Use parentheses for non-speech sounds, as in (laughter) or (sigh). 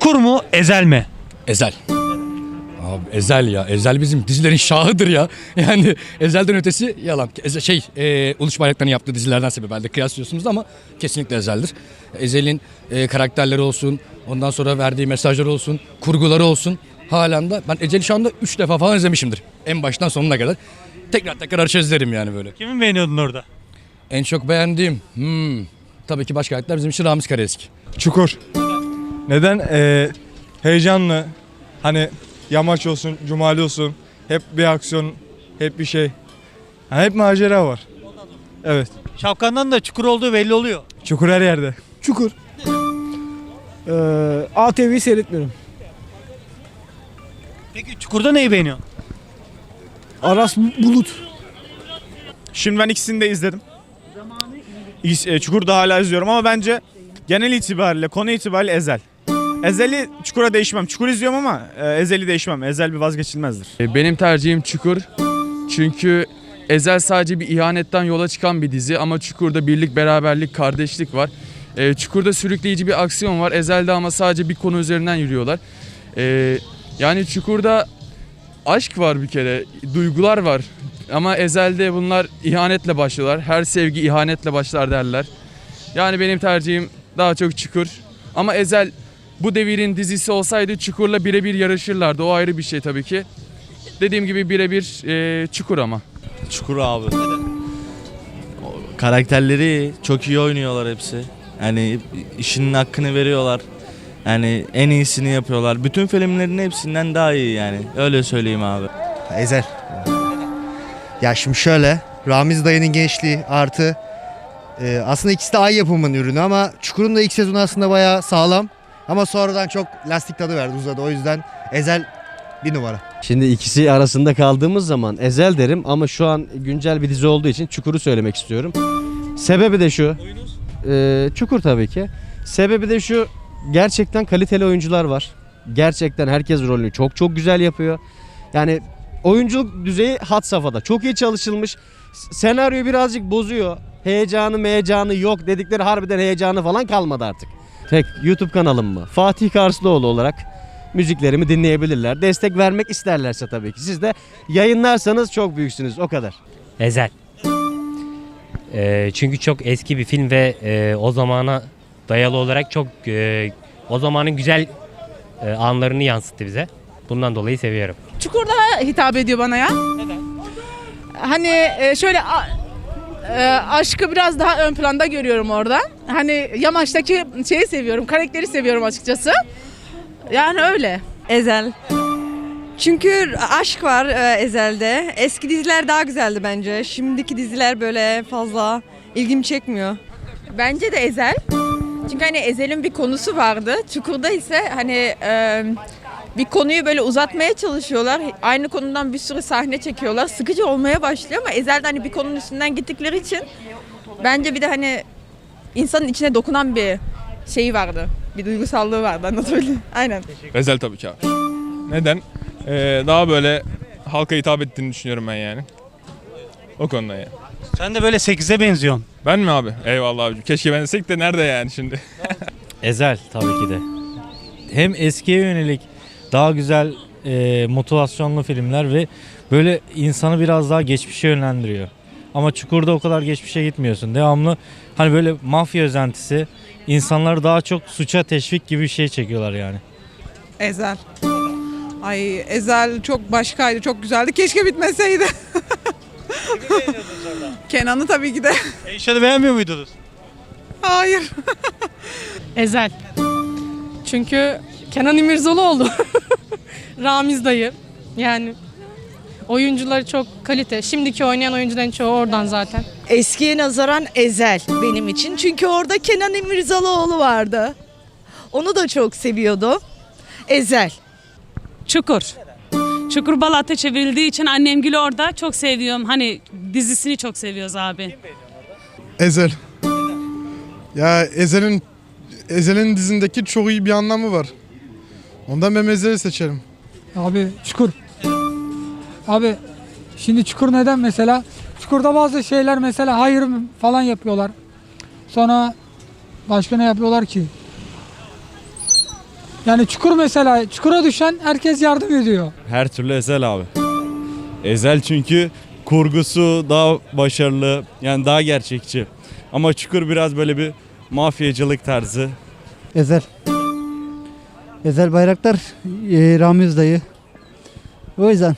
Çukur mu, Ezel mi? Ezel. Abi Ezel ya. Ezel bizim dizilerin şahıdır ya. (laughs) Yani Ezel'den ötesi yalan. Ezel, şey, e, Uluç Bayraktar'ın yaptığı dizilerden sebep herhalde kıyaslıyorsunuz ama kesinlikle Ezel'dir. Ezel'in e, karakterleri olsun, ondan sonra verdiği mesajlar olsun, kurguları olsun. Halen de ben Ezel'i şu anda 3 defa falan izlemişimdir. En baştan sonuna kadar. Tekrar tekrar açar izlerim yani böyle. Kimi beğeniyordun orada? En çok beğendiğim, hmm, tabii ki baş karakter bizim için Ramiz Karaeski. Çukur. Neden? Ee, heyecanlı. Hani yamaç olsun, cumali olsun. Hep bir aksiyon, hep bir şey. Yani hep macera var. Evet. Şapkandan da çukur olduğu belli oluyor. Çukur her yerde. Çukur. Ee, ATV'yi seyretmiyorum. Peki Çukur'da neyi beğeniyorsun? Aras Bulut. Şimdi ben ikisini de izledim. İkisi- e, Çukur'da hala izliyorum ama bence genel itibariyle, konu itibariyle Ezel. Ezel'i Çukur'a değişmem. Çukur izliyorum ama e, Ezel'i değişmem. Ezel bir vazgeçilmezdir. E, Benim tercihim Çukur. Çünkü Ezel sadece bir ihanetten yola çıkan bir dizi ama Çukur'da birlik, beraberlik, kardeşlik var. E, Çukur'da sürükleyici bir aksiyon var. Ezel'de ama sadece bir konu üzerinden yürüyorlar. Yani Çukur'da aşk var bir kere, duygular var. Ama Ezel'de bunlar ihanetle başlıyorlar. Her sevgi ihanetle başlar derler. Yani benim tercihim daha çok Çukur. Ama Ezel bu devirin dizisi olsaydı Çukur'la birebir yarışırlardı. O ayrı bir şey tabii ki. Dediğim gibi birebir e, Çukur ama. Çukur abi. O Karakterleri çok iyi oynuyorlar hepsi. Yani işinin hakkını veriyorlar. Yani en iyisini yapıyorlar. Bütün filmlerin hepsinden daha iyi yani. Öyle söyleyeyim abi. Ezel. Ya şimdi şöyle Ramiz dayının gençliği artı e, aslında ikisi de ay yapımının ürünü ama Çukur'un da ilk sezonu aslında bayağı sağlam. Ama sonradan çok lastik tadı verdi uzadı. O yüzden Ezel bir numara. Şimdi ikisi arasında kaldığımız zaman Ezel derim ama şu an güncel bir dizi olduğu için Çukur'u söylemek istiyorum. Sebebi de şu. Ee, Çukur tabii ki. Sebebi de şu. Gerçekten kaliteli oyuncular var. Gerçekten herkes rolünü çok çok güzel yapıyor. Yani oyunculuk düzeyi hat safhada. Çok iyi çalışılmış. S- Senaryo birazcık bozuyor. Heyecanı meyecanı yok dedikleri harbiden heyecanı falan kalmadı artık. Tek YouTube kanalım mı? Fatih Karslıoğlu olarak müziklerimi dinleyebilirler. Destek vermek isterlerse tabii ki. Siz de yayınlarsanız çok büyüksünüz o kadar. Ezel. Ee, çünkü çok eski bir film ve e, o zamana dayalı olarak çok e, o zamanın güzel e, anlarını yansıttı bize. Bundan dolayı seviyorum. Çukur daha hitap ediyor bana ya. Hani e, şöyle a- e, aşkı biraz daha ön planda görüyorum orada. Hani Yamaç'taki şeyi seviyorum, karakteri seviyorum açıkçası. Yani öyle. Ezel. Çünkü aşk var e, Ezel'de. Eski diziler daha güzeldi bence. Şimdiki diziler böyle fazla ilgimi çekmiyor. Bence de Ezel. Çünkü hani Ezel'in bir konusu vardı. Çukur'da ise hani e, bir konuyu böyle uzatmaya çalışıyorlar. Aynı konudan bir sürü sahne çekiyorlar. Sıkıcı olmaya başlıyor ama Ezel'de hani bir konunun üstünden gittikleri için bence bir de hani insanın içine dokunan bir şeyi vardı. Bir duygusallığı vardı anlatabiliyor. Aynen. Ezel tabii ki abi. Neden? Ee, daha böyle halka hitap ettiğini düşünüyorum ben yani. O konuda yani. Sen de böyle 8'e benziyorsun. Ben mi abi? Eyvallah abicim. Keşke bensek de nerede yani şimdi? (laughs) Ezel tabii ki de. Hem eskiye yönelik daha güzel e, motivasyonlu filmler ve böyle insanı biraz daha geçmişe yönlendiriyor. Ama Çukur'da o kadar geçmişe gitmiyorsun. Devamlı hani böyle mafya özentisi insanları daha çok suça teşvik gibi bir şey çekiyorlar yani. Ezel. Ay Ezel çok başkaydı, çok güzeldi. Keşke bitmeseydi. (laughs) Kenan'ı tabii ki de. Eyşan'ı beğenmiyor muydunuz? Hayır. Ezel. Çünkü Kenan İmirzalıoğlu. (laughs) Ramiz dayı. Yani oyuncuları çok kalite. Şimdiki oynayan oyuncuların çoğu oradan zaten. Eskiye nazaran Ezel benim için. Çünkü orada Kenan İmirzalıoğlu vardı. Onu da çok seviyordum. Ezel. Çukur. Çukur Balat'a çevrildiği için annemgili orada çok seviyorum. Hani dizisini çok seviyoruz abi. Ezel. Ya Ezel'in Ezel'in dizindeki çok iyi bir anlamı var. Ondan ben Ezel'i seçerim. Abi Çukur. Abi şimdi Çukur neden mesela? Çukur'da bazı şeyler mesela hayır falan yapıyorlar. Sonra başka ne yapıyorlar ki? Yani Çukur mesela Çukur'a düşen herkes yardım ediyor. Her türlü Ezel abi. Ezel çünkü kurgusu daha başarılı yani daha gerçekçi. Ama Çukur biraz böyle bir mafyacılık tarzı. Ezel. Ezel Bayraktar, e, Ramiz dayı. O yüzden.